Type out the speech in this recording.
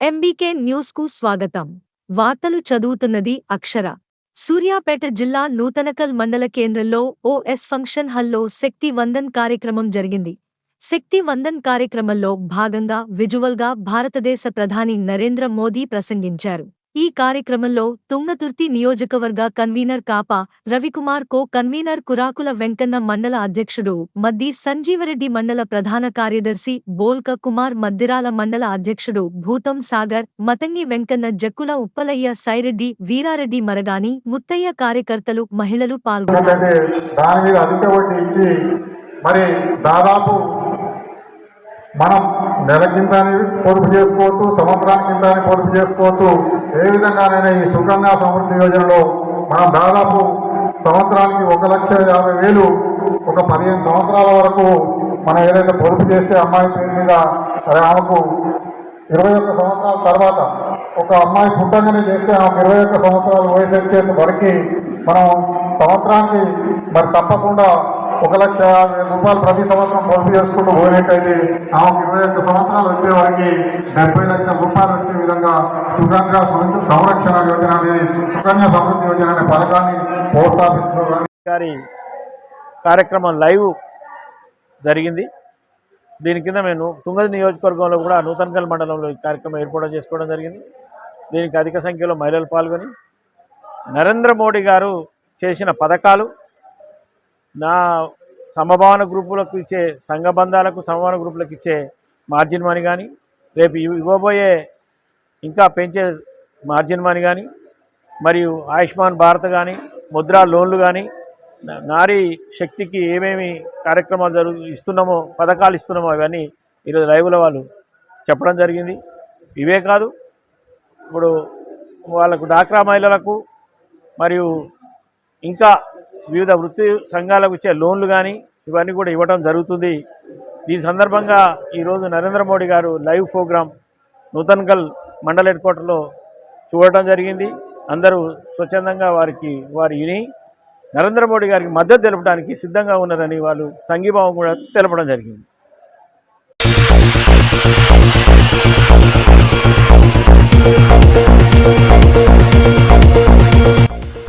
MBK న్యూస్కు స్వాగతం. వార్తలు చదువుతున్నది అక్షర. సూర్యాపేట జిల్లా నూతనకల్ మండల కేంద్రంలో ఓఎస్ ఫంక్షన్ హల్లో శక్తి వందన్ కార్యక్రమం జరిగింది. శక్తి వందన్ కార్యక్రమంలో భాగంగా విజువల్గా భారతదేశ ప్రధాని నరేంద్ర మోదీ ప్రసంగించారు. ఈ కార్యక్రమంలో తుంగతుర్తి నియోజకవర్గ convener Kapa Ravikumar co convener Kurakula Venkanna మండల అధ్యక్షుడు మద్ది సంజీవరెడ్డి మండల ప్రధాన కార్యదర్శి బోల్క కుమార్ మద్దిరాల మండల అధ్యక్షుడు భూతం సాగర్ మతంగి వెంకన్న జక్కుల ఉప్పలయ్య సైరెడ్డి వీరారెడ్డి మరగాని ముత్తయ్య కార్యకర్తలు మహిళలు పాల్గొన్నారు మనం నెల కింద పొదుపు చేసుకోవచ్చు సంవత్సరానికి కింద పొదుపు చేసుకోవచ్చు. ఏ విధంగానైనా ఈ సుకన్య సమృద్ధి యోజనలో మనం దాదాపు సంవత్సరానికి ఒక లక్ష యాభై వేలు ఒక పదిహేను సంవత్సరాల వరకు మనం ఏదైతే పొదుపు చేస్తే అమ్మాయి పేరు మీద సరే ఆమెకు ఇరవై ఒక్క సంవత్సరాల తర్వాత ఒక అమ్మాయి పుట్టంగానే చేస్తే ఆమెకు ఇరవై ఒక్క సంవత్సరాల వయసు వచ్చేంత వరకు మనం సంవత్సరానికి మరి తప్పకుండా ఒక లక్ష రూపాయలు ప్రతి సంవత్సరం పొదుపు చేసుకుంటూ పోయినట్టయితే ఆమెకు ఇరవై ఒక్క సంవత్సరాలు వచ్చే వారికి డెబ్బై లక్షల రూపాయలు వచ్చే విధంగా సుకన్య సంరక్షణ యోజన అనేది సుకన్య సమృద్ధి యోజన అనే పథకాన్ని పోస్ట్ గారి కార్యక్రమం లైవ్ జరిగింది. దీని కింద మేము తుంగది నియోజకవర్గంలో కూడా నూతనకల్ మండలంలో ఈ కార్యక్రమం ఏర్పాటు చేసుకోవడం జరిగింది. దీనికి అధిక సంఖ్యలో మహిళలు పాల్గొని నరేంద్ర మోడీ గారు చేసిన పథకాలు నా సమభావన గ్రూపులకు ఇచ్చే సంఘబంధాలకు సమభావన గ్రూపులకు ఇచ్చే మార్జిన్ మనీ కానీ రేపు ఇవ్- ఇవ్వబోయే ఇంకా పెంచే మార్జిన్ మనీ కానీ మరియు ఆయుష్మాన్ భారత్ కానీ ముద్రా లోన్లు కానీ నారీ శక్తికి ఏమేమి కార్యక్రమాలు జరుగు ఇస్తున్నామో పథకాలు ఇస్తున్నామో అవన్నీ ఈరోజు లైవ్లో వాళ్ళు చెప్పడం జరిగింది. ఇవే కాదు ఇప్పుడు వాళ్ళకు డాక్రా మహిళలకు మరియు ఇంకా వివిధ వృత్తి సంఘాలకు ఇచ్చే లోన్లు కానీ ఇవన్నీ కూడా ఇవ్వడం జరుగుతుంది. దీని సందర్భంగా ఈరోజు నరేంద్ర మోడీ గారు లైవ్ ప్రోగ్రామ్ నూతన్గల్ మండల హెడ్ క్వార్టర్లో చూడటం జరిగింది. అందరూ స్వచ్ఛందంగా వారికి వారు విని నరేంద్ర మోడీ గారికి మద్దతు తెలపడానికి సిద్ధంగా ఉన్నారని వాళ్ళు సంఘీభావం కూడా తెలపడం జరిగింది.